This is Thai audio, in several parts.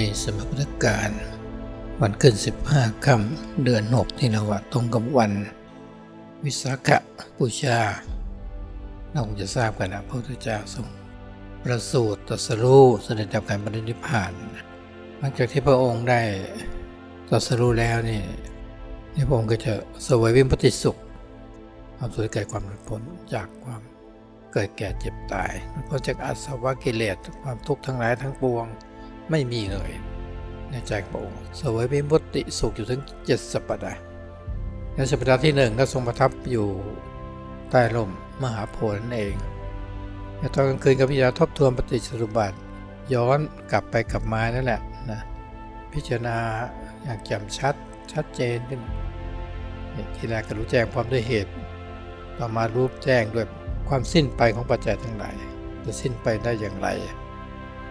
ในสมัยพุทธกาลวันขึ้น 15ค่ำเดือน6ที่นวะตรงกับวัน วิสาขบูชาเราคงจะทราบกันนะพระพุทธเจ้าทรงประสูติตรัสรู้เสด็จดับการปรินิพานหลังจากที่พระองค์ได้ตรัสรู้แล้วนี่นี่พระองค์ก็จะสวยวิมุตติสุขความสุขแก่ความหลุดพ้นจากความเกิดแก่เจ็บตายเพราะจากอาสวะกิเลสความทุกข์ทั้งหลายทั้งปวง ไม่มีเลยในใจของพระองค์เสวยวิมุตติสุขอยู่ถึงเจ็ดสัปดาห์ในสัปดาห์ที่หนึ่งก็ทรงประทับอยู่ใต้ร่มมหาโพธิ์นั่นเองในตอนกลางคืนก็พิจารณาทบทวนปฏิจจสมุปบาทย้อนกลับไปกลับมานั่นแหละนะพิจารณาอย่างแจ่มชัดชัดเจนขึ้นทีแรกก็รู้แจ้งพร้อมด้วยเหตุ ต่อมารู้แจ้งด้วยความสิ้นไปของปัจจัยทั้งหลายจะสิ้นไปได้อย่างไร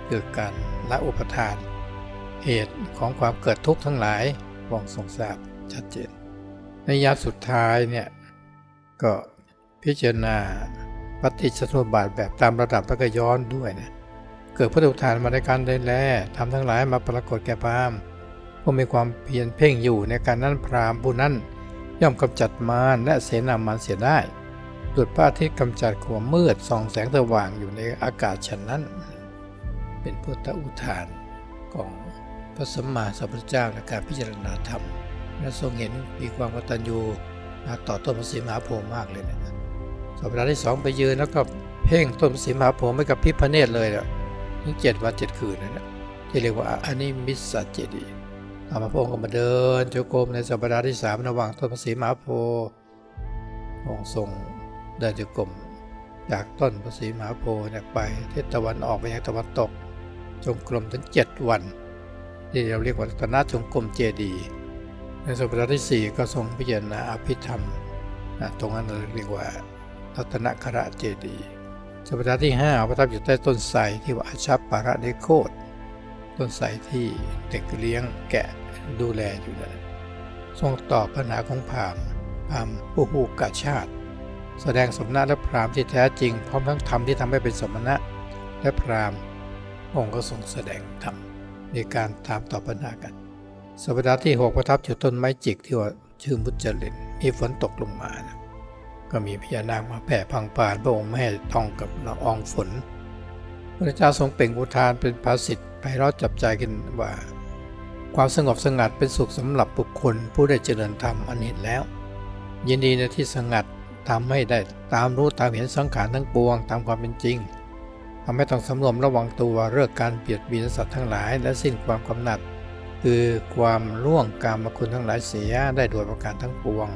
เกิดการละอุปทาน เหตุของความเกิดทุกข์ทั้งหลายมองทรงทราบชัดเจน ในยาสุดท้ายเนี่ยก็พิจารณาปฏิจจสมุปบาทแบบตามระดับแล้วก็ย้อนด้วยนะเกิดพระอุทานมาในการได้แลทำทั้งหลายมาปรากฏแก่พรามผู้มีความเพียรเพ่งอยู่ในการนั้นพรามผู้นั้นย่อมกำจัดมารและเสนามารเสียได้ดุดพระอาทิตย์กำจัดความมืดส่องแสงสว่างอยู่ในอากาศฉันนั้น เป็นพุทธอุทานของพระสัมมาสัมพุทธเจ้าในการพิจารณาธรรมและทรงเห็นมีความกตัญญูต่อต้นพระศรีมหาโพธิ์มากเลยนะสัปดาห์ที่สองไปยืนแล้วก็เพ่งต้นพระศรีมหาโพธิ์ไม่กับพิพเนตรเลยนะถึงเจ็ดวันเจ็ดคืนนะนะที่เรียกว่าอันนี้มิสสัจเจดีต่อมาพระองค์ก็มาเดินโจกรมในสัปดาห์ที่สามระหว่างต้นพระศรีมหาโพธิ์องค์ทรงเดินโจกรมจากต้นพระศรีมหาโพธิ์เนี่ยไปทิศตะวันออกไปยังตะวันตก จงกรมถึงเจ็ดวันที่เราเรียกว่าตนาจงกรมเจดีในสัปดาห์ที่ 4 ก็ทรงพิจารณาอภิธรรมนะตรงนั้นเราเรียกว่ารัตนคระเจดีย์สัปดาห์ที่5ประทับอยู่ใต้ต้นไทรที่ว่าอาชัปปาระเนโคตต้นไทรที่เด็กเลี้ยงแกะดูแลอยู่นะทรงตอบปัญหาของพราหมณ์พราหมณ์ผู้หูกาชาติ แสดงสมณะและพราหมณ์ที่แท้จริง พร้อมทั้งธรรมที่ทำให้เป็นสมณะและพราหมณ์ องค์ก็ทรงแสดงธรรมในการถามตอบปัญหากัน สัปดาห์ที่ 6 ประทับอยู่ต้นไม้จิกที่ว่าชื่อมุจจรินมีฝนตกลงมานะก็มีพญานาคมาแผ่พังป่านพระองค์ไม่ให้ต้องกับละอองฝน พระเจ้าทรงเป่งอุทานเป็นภาษิตไพเราะจับใจกันว่า ความสงบสงัดเป็นสุขสำหรับบุคคลผู้ได้เจริญธรรมอันเห็นแล้ว ยินดีในที่สงัดทำให้ได้ตามรู้ตามเห็นสังขารทั้งปวงตามความเป็นจริง ทำให้ต้องสำรวมระวังตัวเรื่องการเบียดเบียนสัตว์ทั้งหลาย และสิ้นความกำหนัด คือความล่วงกามคุณทั้งหลายเสียได้โดยประการทั้งปวง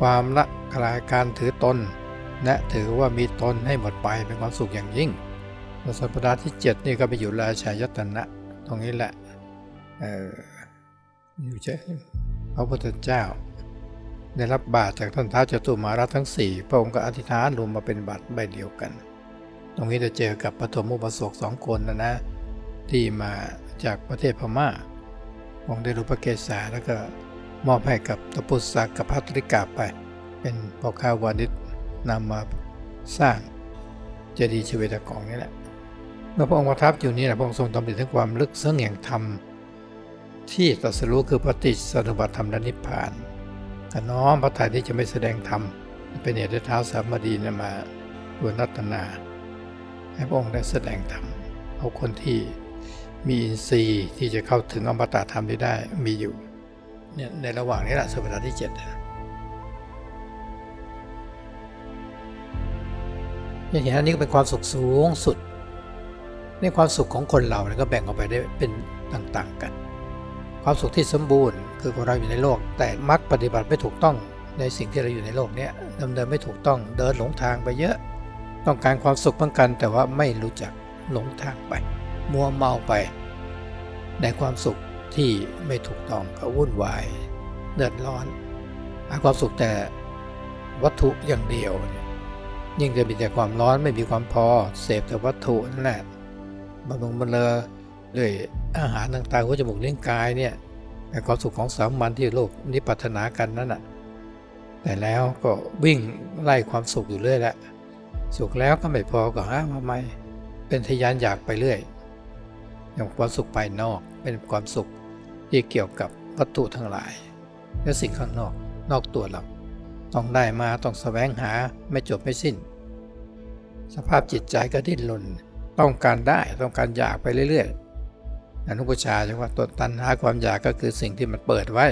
ความละคลายการถือตน และถือว่ามีตนให้หมดไปเป็นความสุขอย่างยิ่งสัปดาห์ที่ 7 นี่ก็ไปอยู่ราชายตนะ ตรงนี้แหละเอออยู่เช่พระพุทธเจ้า ได้รับบาตรจากท่านท้าวจตุมาราทั้งสี่พระองค์ก็อธิษฐานรวมมาเป็นบาตรใบเดียวกัน ตรงนี้จะเจอกับปฐมอุปสกสองคนนะนะที่มาจากประเทศพม่าองค์ได้รู้พระเกศาแล้วก็มอบให้กับตปุสักกับพัตริกาไป เป็นพ่อค้าวานิชนำมาสร้างเจดีย์ชเวตกองนี่แหละเมื่อพระองค์ประทับอยู่นี่แหละพระองค์ทรงตำหนิถึงความลึกซึ้งแห่งธรรม ที่ตรัสรู้คือปฏิจสมุปบาทธรรมและนิพพานกน้อมพระทัยที่จะไม่แสดงธรรมเป็นเหตุให้เท้าสามดีนมาบวนัตนา ให้พระองค์ได้แสดงธรรมเอาคนที่มีอินทรีย์ที่จะเข้าถึงอมตะธรรมได้มีอยู่เนี่ยในระหว่างนี้แหละสัปดาห์ที่เจ็ดอย่างนี้นนี่ก็เป็นความสุขสูงสุด ในความสุขของคนเราเนี่ยก็แบ่งออกไปได้เป็นต่างๆกัน ความสุขที่สมบูรณ์คือคนเราอยู่ในโลก แต่มักปฏิบัติไม่ถูกต้องในสิ่งที่เราอยู่ในโลกเนี้ดำเนินไม่ถูกต้องเดินหลงทางไปเยอะ ต้องการความสุขเหมือนกันแต่ว่าไม่รู้จักหลงทางไป มัวเมาไป ในความสุขที่ไม่ถูกต้องก็วุ่นวายเดือดร้อนหาความสุขแต่วัตถุอย่างเดียวเนี่ยยิ่งจะมีแต่ความร้อนไม่มีความพอเสพแต่วัตถุนั่นแหละบำรุงบำเรอด้วยอาหารต่างๆหัวจมูกลิ้นกายเนี่ยแต่ความสุขของสามัญที่โลกนี้ปรารถนากันนั่นแหะแต่แล้วก็วิ่งไล่ความสุขอยู่เรื่อยแหละ สุขแล้วก็ไม่พอก็หามาใหม่เป็นทยานอยากไปเรื่อยอย่างความสุขภายนอกเป็นความสุขที่เกี่ยวกับวัตถุทั้งหลาย และสิ่งข้างนอกนอกตัวเราต้องได้มาต้องแสวงหาไม่จบไม่สิ้น สภาพจิตใจก็ดิ้นรนต้องการได้ต้องการอยากไปเรื่อยๆอนุปชาย์ใช่ว่าตัวตัณหาความอยากก็คือสิ่งที่มันเปิดไว้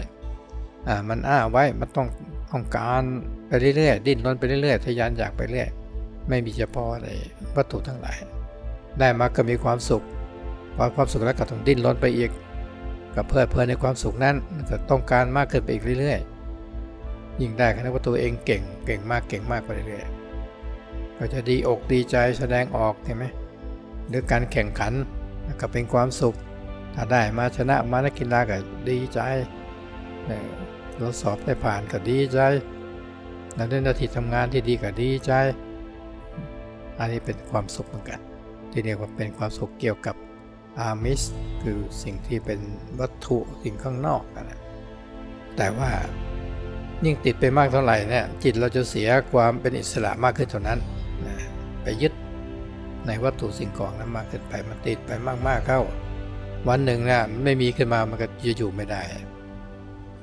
อ่ามันอ้าไว้มันต้องต้องการไปเรื่อยๆดิ้นรนไปเรื่อยๆทยานอยากไปเรื่อย ไม่มีเฉพาะในวัตถุทั้งหลาย ได้มาก็มีความสุขพอความสุขแล้วก็ต้องดิ้นรนไปอีกก็เพลิดเพลินในความสุขนั้นก็ต้องการมากขึ้นไปอีกเรื่อยๆ ยิ่งได้ก็นึกว่าตัวเองเก่งเก่งมากเก่งมากไปเรื่อยๆก็จะดีอกดีใจแสดงออกเห็นไหมหรือการแข่งขันก็เป็นความสุข ถ้าได้มาชนะมานักกีฬาก็ดีใจเออเราสอบได้ผ่านก็ดีใจเราได้หน้าที่ทำงานที่ดีก็ดีใจ อันนี้เป็นความสุขเหมือนกัน ที่เรียกว่าเป็นความสุขเกี่ยวกับอามิสคือสิ่งที่เป็นวัตถุสิ่งข้างนอกนั่นแหละแต่ว่ายิ่งติดไปมากเท่าไหร่เนี่ยจิตเราจะเสียความเป็นอิสระมากขึ้นเท่านั้นนะไปยึดในวัตถุสิ่งของนั้นมากขึ้นไปมันติดไปมากๆเข้า วันหนึ่งนี่ยมันไม่มีขึ้นมามันก็จะอยู่ไม่ได้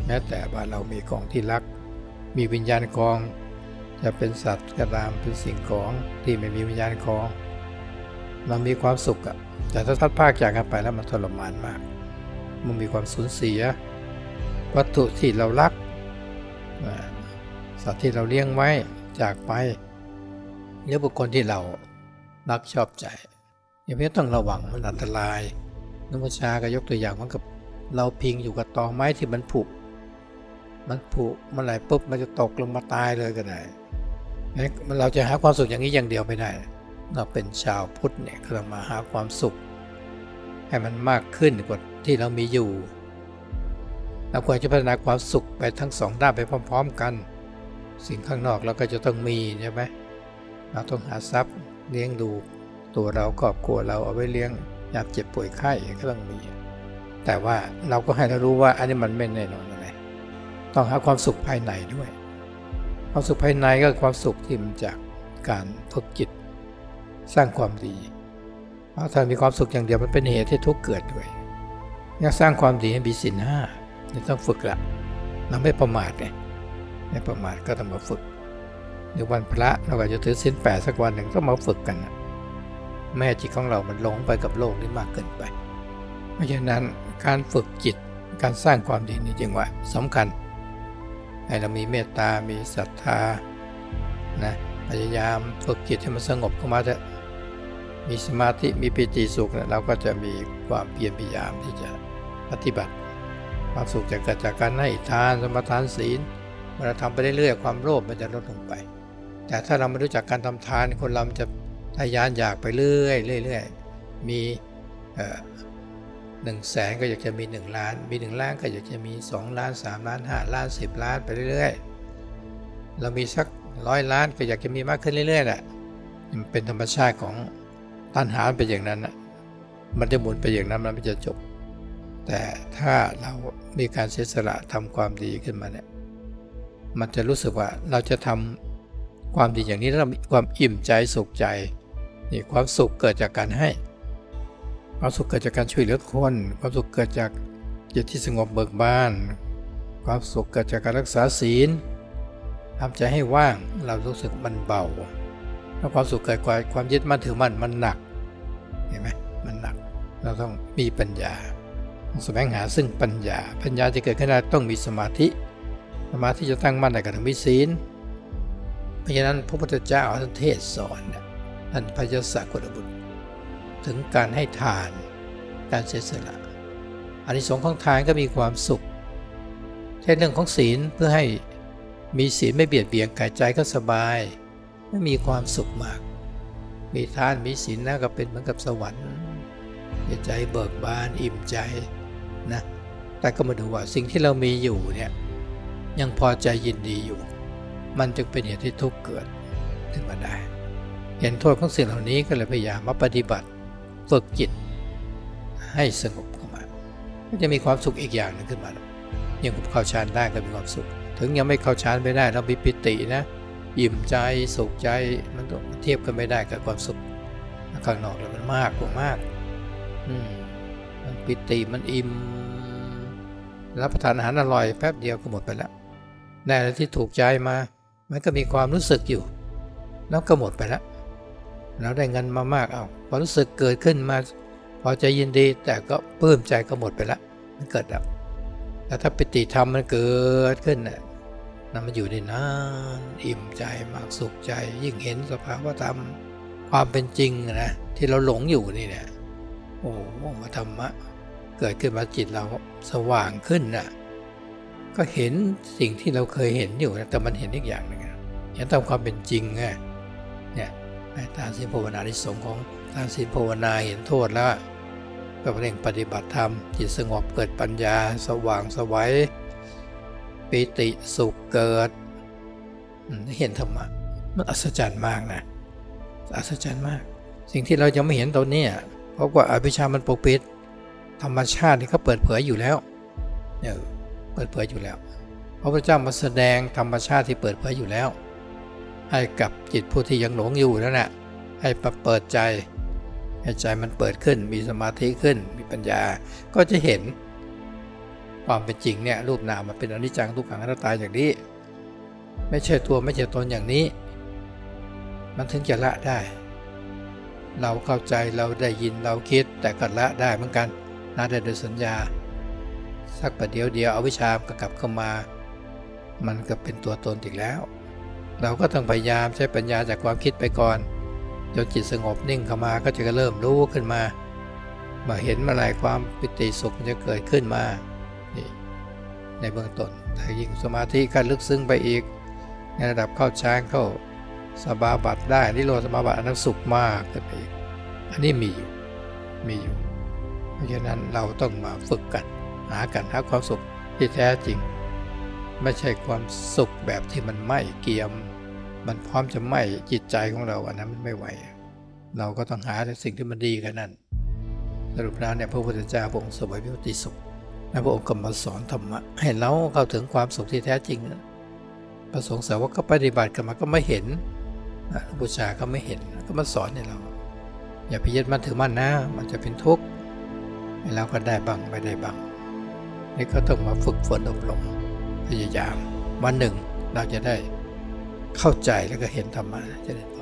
แม้แต่ว่าเรามีของที่รัก มีวิญญาณกอง จะเป็นสัตว์ก็ตามเป็นสิ่งของที่ไม่มีวิญญาณคองเรามีความสุขอะแต่ถ้าทัดภาคจากกันไปแล้วมันทรมานมาก มันมีความสูญเสีย วัตถุที่เรารัก สัตว์ที่เราเลี้ยงไว้จากไปหรือบุคคลที่เรารักชอบใจอย่างนี้ต้องระวังมันอันตรายนุมชาก็ยกตัวอย่างมือนกับเราพิงอยู่กับตอไม้ที่มันผุมันผุเมื่อไหร่ปุ๊บมันจะตกลงมาตายเลยก็ได้งั้น เราจะหาความสุขอย่างนี้อย่างเดียวไม่ได้ เราเป็นชาวพุทธเนี่ยเรามาหาความสุข ให้มันมากขึ้นกว่าที่เรามีอยู่ เราควรจะพัฒนาความสุขไปทั้งสองด้านไปพร้อม ๆ กัน สิ่งข้างนอกเราก็จะต้องมีใช่ไหมเราต้องหาทรัพย์เลี้ยงดูตัวเราครอบครัวเราเอาไว้เลี้ยงยามเจ็บป่วยไข้ก็ต้องมี แต่ว่าเราก็ให้เรารู้ว่าอันนี้มันไม่แน่นอนอะไรต้องหาความสุขภายในด้วย ความสุขภายในก็คือความสุขที่มันจากการฝึกจิตสร้างความดีเพราะถ้ามีความสุขอย่างเดียวมันเป็นเหตุที่ทุกข์เกิดด้วยอยากสร้างความดีให้มีสินห้านี่ต้องฝึกละเราไม่ประมาทไงไม่ประมาทก็ต้องมาฝึกในวันพระเราก็จะถือสินแปดสักวันหนึ่งก็มาฝึกกันนะแม่จิตของเรามันหลงไปกับโลกนี้มากเกินไป เพราะฉะนั้นการฝึกจิตการสร้างความดีนี่จึงว่าสำคัญ ให้เรามีเมตตา มีศรัทธา นะ พยายามฝึกจิตให้มันสงบเข้ามาเถอะ มีสมาธิ มีปิติสุขเนี่ยเราก็จะมีความเพียรพยายามที่จะปฏิบัติ ความสุขจะเกิดจากการให้ทาน สมทานศีลเมื่อเราทำไปเรื่อยๆ ความโลภมันจะลดลงไป แต่ถ้าเราไม่รู้จักการทำทาน คนเราจะทะยานอยากไปเรื่อยๆเรื่อยๆ มี หนึ่งแสนก็อยากจะมี 1 ล้าน มี 1 ล้านก็อยากจะมี 2 ล้าน 3 ล้าน 5 ล้าน 10 ล้านไปเรื่อยๆ เรามีสักร้อยล้านก็อยากจะมีมากขึ้นเรื่อยๆแหละมันเป็นธรรมชาติของตัณหาเป็นอย่างนั้นนะมันจะหมุนไปอย่างนั้นมันไม่จะจบ แต่ถ้าเรามีการเสียสละทำความดีขึ้นมาเนี่ยมันจะรู้สึกว่าเราจะทำความดีอย่างนี้แล้วเรามีความอิ่มใจสุขใจนี่ความสุขเกิดจากการให้ ความสุขเกิดจากการช่วยเหลือคน ความสุขเกิดจากจิตที่สงบเบิกบาน ความสุขเกิดจากการรักษาศีลทำใจให้ว่างเรารู้สึกมันเบาถ้าความสุขเกิดจาความยึดมั่นถือมั่นมันหนักเห็นไหมมันหนัก เราต้องมีปัญญาต้องแสวงหาซึ่งปัญญา ปัญญาจะเกิดขึ้นได้ต้องมีสมาธิ สมาธิจะตั้งมั่นในการทำศีลเพราะฉะนั้นพระพุทธเจ้าท่านเทศสอนเนี่ยท่านพยศกุลบุตร ถึงการให้ทาน การเสียสละอันนี้สงส์ของทานก็มีความสุขใช่เรื่องของศีลเพื่อให้มีศีลไม่เบียดเบียนกายใจก็สบาย ไม่มีความสุขมาก มีทานมีศีลนะก็เป็นเหมือนกับสวรรค์ใจเบิกบานอิ่มใจนะแต่ก็มาดูว่าสิ่งที่เรามีอยู่เนี่ยยังพอใจยินดีอยู่ มันจึงเป็นเหตุที่ทุกข์เกิดขึ้นมาได้ เห็นโทษของสิ่งเหล่านี้ก็เลยพยายามมาปฏิบัติ ฝึกจิตให้สงบเข้ามาก็จะมีความสุขอีกอย่างหนึ่งขึ้นมาอย่างผมเข้าฌานได้ก็มีความสุข ถึงยังไม่เข้าฌานไม่ได้เรามีปิตินะอิ่มใจสุขใจมันเทียบกันไม่ได้กับความสุขข้างนอกแล้วมันมากกว่ามากอืมมันปิติมันอิ่มรับประทานอาหารอร่อยแป๊บเดียวก็หมดไปแล้วได้อะไรที่ถูกใจมา มันก็มีความรู้สึกอยู่ แล้วก็หมดไปแล้ว เราได้เงินมามากเอาความรู้สึกเกิดขึ้นมา พอใจยินดีแต่ก็ปลื้มใจก็หมดไปล้วมันเกิดดับแต่ถ้าปิติธรรมมันเกิดขึ้นน่ะนั่นมันอยู่ได้นานอิ่มใจมากสุขใจ ยิ่งเห็นสภาวะธรรมความเป็นจริงนะที่เราหลงอยู่นี่เนี่ยโอ้โหมาธรรมะ เกิดขึ้นมาจิตเราสว่างขึ้นน่ะก็เห็นสิ่งที่เราเคยเห็นอยู่นะแต่มันเห็นอีกอย่างหนึ่งเห็นตามความเป็นจริงไง ในทานศีลภาวนาที่สงของทานศีลภาวนาเห็นโทษแล้วก็เร่งปฏิบัติธรรม จิตสงบเกิดปัญญาสว่างสวัยปิติสุขเกิด เห็นธรรมะมันอัศจรรย์มากนะอัศจรรย์มาก สิ่งที่เรายังไม่เห็นตอนนี้เพราะว่าอภิชามันปกปิด ธรรมชาตินี่เขาเปิดเผยอยู่แล้วเนี่ยเปิดเผยอยู่แล้ว พระพุทธเจ้ามาแสดงธรรมชาติที่เปิดเผยอยู่แล้ว ให้กับจิตผู้ที่ยังหลงอยู่นั่นแหละให้มาเปิดใจ ให้ใจมันเปิดขึ้น มีสมาธิขึ้น มีปัญญา ก็จะเห็น ความเป็นจริงเนี่ยรูปนามมันเป็นอนิจจังทุกขังอนัตตาอย่างนี้ ไม่ใช่ตัวไม่ใช่ตนอย่างนี้ มันถึงจะละได้ เราเข้าใจเราได้ยินเราคิดแต่ก็ละได้เหมือนกันละได้โดยสัญญา สักประเดี๋ยวเดียวเอาวิชามก็กลับเข้ามา มันก็เป็นตัวตนอีกแล้ว เราก็ต้องพยายามใช้ปัญญาจากความคิดไปก่อน จนจิตสงบนิ่งเข้ามาก็จะเริ่มรู้ขึ้นมามาเห็นมื่อไหรความปิติสุขมันจะเกิดขึ้นมานี่ในเบื้องต้นถ้ายิ่งสมาธิขั้นลึกซึ้งไปอีก ในระดับเข้าฌานเข้าสมาบัตได้นิโรธสมาบัติอันนั้นสุขมากขึ้นไปอีกอันนี้มีอยู่มีอยู่ เพราะฉะนั้นเราต้องมาฝึกกันหากันหาความสุขที่แท้จริง ไม่ใช่ความสุขแบบที่มันไม้เกียม มันพร้อมจะไหม้จิตใจของเราอันนั้นมันไม่ไหว เราก็ต้องหาแต่สิ่งที่มันดีกันนั่นสรุปแล้วเนี่ยพระพุทธเจ้าพระองค์สวยวิมุตติสุขและพระองค์ก็มาสอนธรรมะให้เราเข้าถึงความสุขที่แท้จริงนะพระสงฆ์สาวกก็ปฏิบัติกันมาก็ไม่เห็นอะหลวงปู่ชาก็ไม่เห็นก็มาสอนให้เรา อย่าไปยึดมั่นถือมั่นนะ มันจะเป็นทุกข์ให้เราก็ได้บ้างไม่ได้บ้างนี่ก็ต้องมาฝึกฝนอบรมพยายาม วันหนึ่งเราจะได้ เข้าใจแล้วก็เห็นธรรมะจะได้